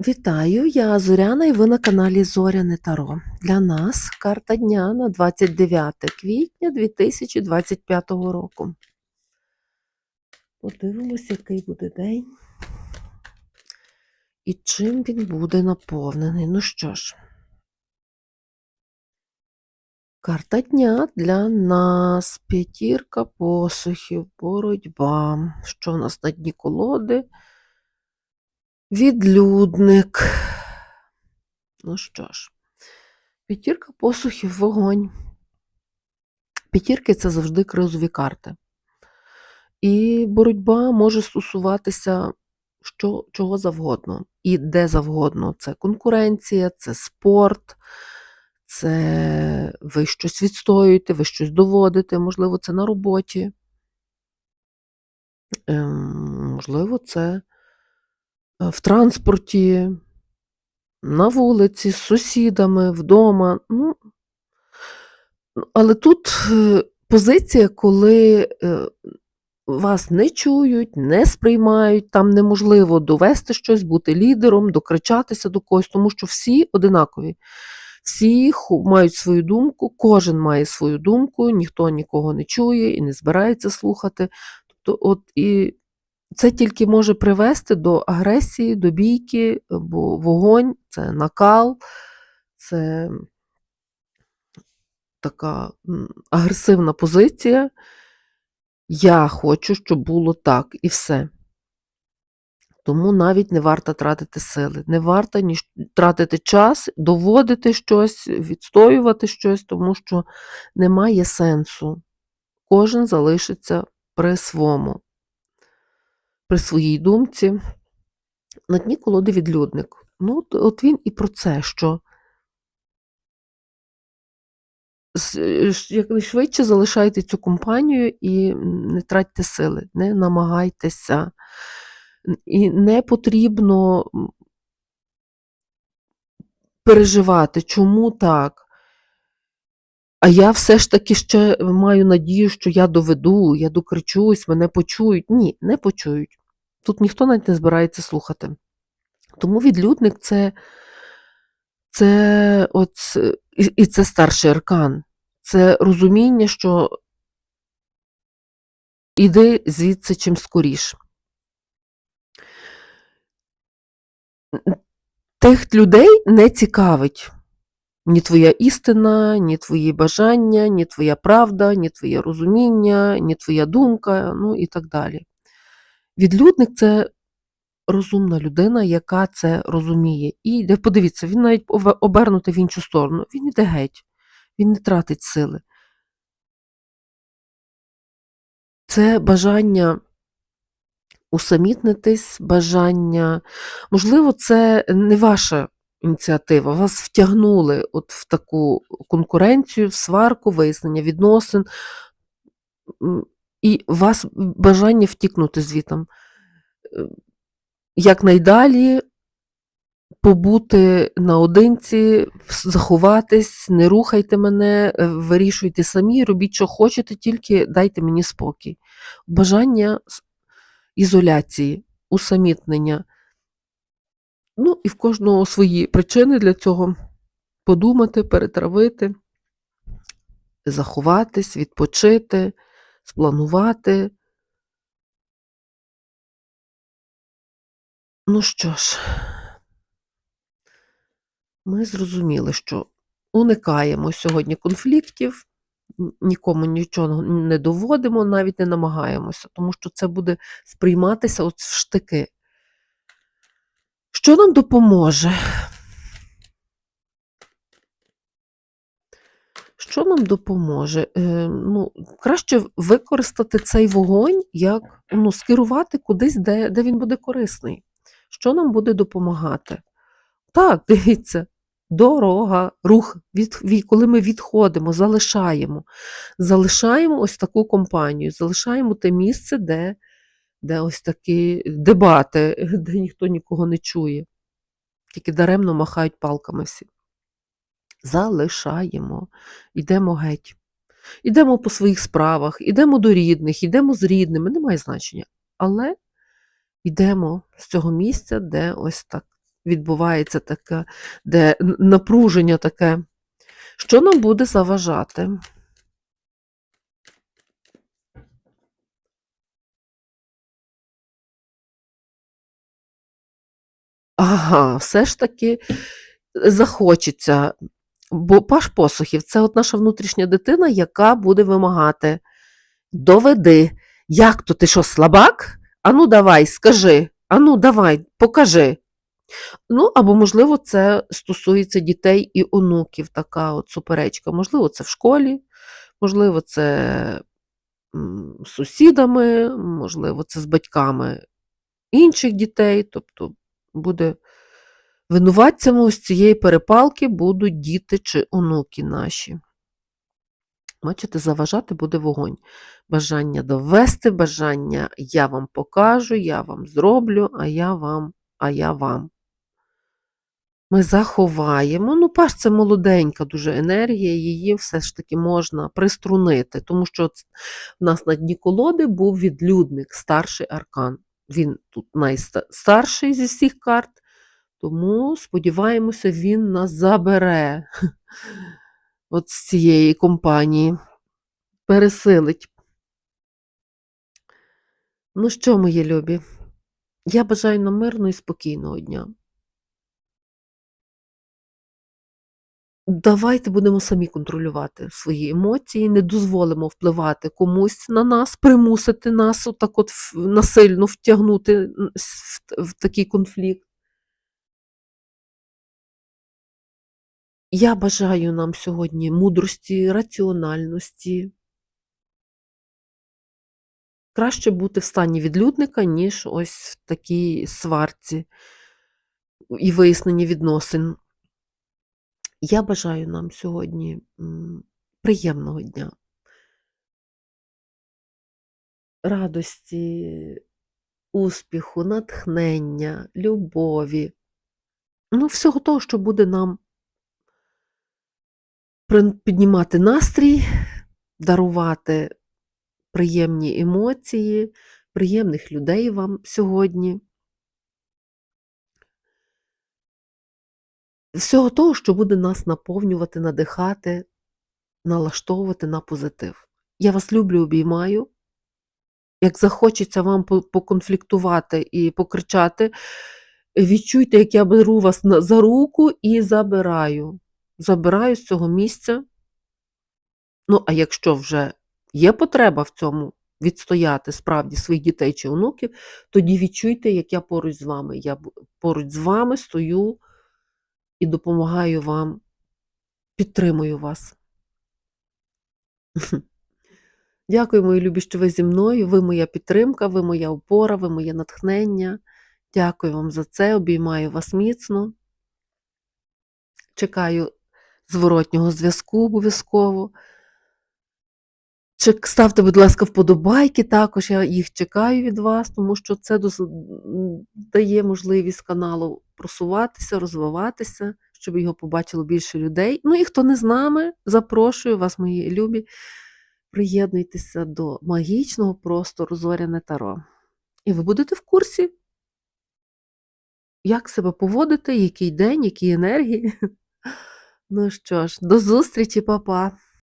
Вітаю, я Зоряна і ви на каналі Зоряне Таро. Для нас карта дня на 29 квітня 2025 року. Подивимось, який буде день і чим він буде наповнений. Ну що ж, карта дня для нас п'ятірка посухів, боротьба. Що в нас на дні колоди? Відлюдник. Ну що ж, п'ятірка посухів, вогонь. П'ятірки це завжди кризові карти. І боротьба може стосуватися що, чого завгодно. І де завгодно. Це конкуренція, це спорт, це ви щось відстоюєте, ви щось доводите, можливо, це на роботі. Ем, можливо, це в транспорті, на вулиці, з сусідами, вдома. Ну, але тут е, позиція, коли е, вас не чують, не сприймають, там неможливо довести щось, бути лідером, докричатися до когось, тому що всі одинакові. Всі мають свою думку, кожен має свою думку, ніхто нікого не чує і не збирається слухати. Тобто, от і це тільки може привести до агресії, до бійки, бо вогонь це накал, це така агресивна позиція. Я хочу, щоб було так, і все. Тому навіть не варто тратити сили, не варто ні тратити час, доводити щось, відстоювати щось, тому що немає сенсу. Кожен залишиться при своєму, при своїй думці. На дні колоди відлюдник. Ну, от, він і про це, що е, якнайшвидше залишайте цю компанію і не тратьте сили, не намагайтеся. І не потрібно переживати, чому так. А я все ж таки ще маю надію, що я доведу, я докричусь, мене почують. Ні, не почують. Тут ніхто навіть не збирається слухати. Тому відлюдник це, це от, і, це старший аркан. Це розуміння, що іди звідси чим скоріш. Тих людей не цікавить ні твоя істина, ні твої бажання, ні твоя правда, ні твоє розуміння, ні твоя думка, ну і так далі. Відлюдник це розумна людина, яка це розуміє. І йде, подивіться, він навіть обернутий в іншу сторону. Він іде геть, він не тратить сили. Це бажання усамітнитись, бажання. Можливо, це не ваша ініціатива. Вас втягнули от в таку конкуренцію, в сварку, вияснення відносин, і вас бажання втікнути звітом. Е, Якнайдалі побути наодинці, заховатись, не рухайте мене, е, вирішуйте самі, робіть, що хочете, тільки дайте мені спокій. Бажання ізоляції, усамітнення. Ну, і в кожного свої причини для цього подумати, перетравити, заховатись, відпочити, спланувати. Ну що ж, ми зрозуміли, що уникаємо сьогодні конфліктів, нікому нічого не доводимо, навіть не намагаємося, тому що це буде сприйматися от в штики. Що нам допоможе? Що нам допоможе? Е, ну, краще використати цей вогонь, як ну, скерувати кудись, де, де він буде корисний. Що нам буде допомагати? Так, дивіться, дорога, рух, від, коли ми відходимо, залишаємо. Залишаємо ось таку компанію, залишаємо те місце, де, де ось такі дебати, де ніхто нікого не чує. Тільки даремно махають палками всі. Залишаємо, йдемо геть. Йдемо по своїх справах, йдемо до рідних, йдемо з рідними, немає значення. Але йдемо з цього місця, де ось так відбувається таке, де напруження таке. Що нам буде заважати? Ага, все ж таки захочеться. Бо паш посухів це от наша внутрішня дитина, яка буде вимагати. Доведи. Як то ти що, слабак? Ану, давай, скажи. Ану, давай, покажи. Ну, або, можливо, це стосується дітей і онуків, така от суперечка. Можливо, це в школі, можливо, це з сусідами, можливо, це з батьками інших дітей. Тобто буде винуватцями ось цієї перепалки будуть діти чи онуки наші. Бачите, заважати буде вогонь. Бажання довести, бажання я вам покажу, я вам зроблю, а я вам, а я вам. Ми заховаємо. Ну, паш це молоденька дуже енергія, її все ж таки можна приструнити, тому що в нас на дні колоди був відлюдник, старший аркан. Він тут найстарший зі всіх карт, тому сподіваємося, він нас забере от з цієї компанії, пересилить. Ну що, мої любі, я бажаю нам мирного і спокійного дня. Давайте будемо самі контролювати свої емоції, не дозволимо впливати комусь на нас, примусити нас отак от насильно втягнути в, такий конфлікт. Я бажаю нам сьогодні мудрості, раціональності. Краще бути в стані відлюдника, ніж ось в такій сварці і виясненні відносин. Я бажаю нам сьогодні приємного дня, радості, успіху, натхнення, любові. Ну, всього того, що буде нам піднімати настрій, дарувати приємні емоції, приємних людей вам сьогодні. Всього того, що буде нас наповнювати, надихати, налаштовувати на позитив. Я вас люблю, обіймаю. Як захочеться вам поконфліктувати і покричати, відчуйте, як я беру вас за руку і забираю. Забираю з цього місця. Ну, а якщо вже є потреба в цьому відстояти справді своїх дітей чи онуків, тоді відчуйте, як я поруч з вами. Я поруч з вами стою і допомагаю вам, підтримую вас. Дякую, мої любі, що ви зі мною. Ви моя підтримка, ви моя опора, ви моє натхнення. Дякую вам за це. Обіймаю вас міцно. Чекаю зворотнього зв'язку обов'язково. Чек- Ставте, будь ласка, вподобайки також. Я їх чекаю від вас, тому що це дає можливість каналу просуватися, розвиватися, щоб його побачило більше людей. Ну і хто не з нами, запрошую вас, мої любі. Приєднуйтеся до магічного простору Зоряне Таро. І ви будете в курсі, як себе поводити, який день, які енергії. Ну що ж, до зустрічі, папа!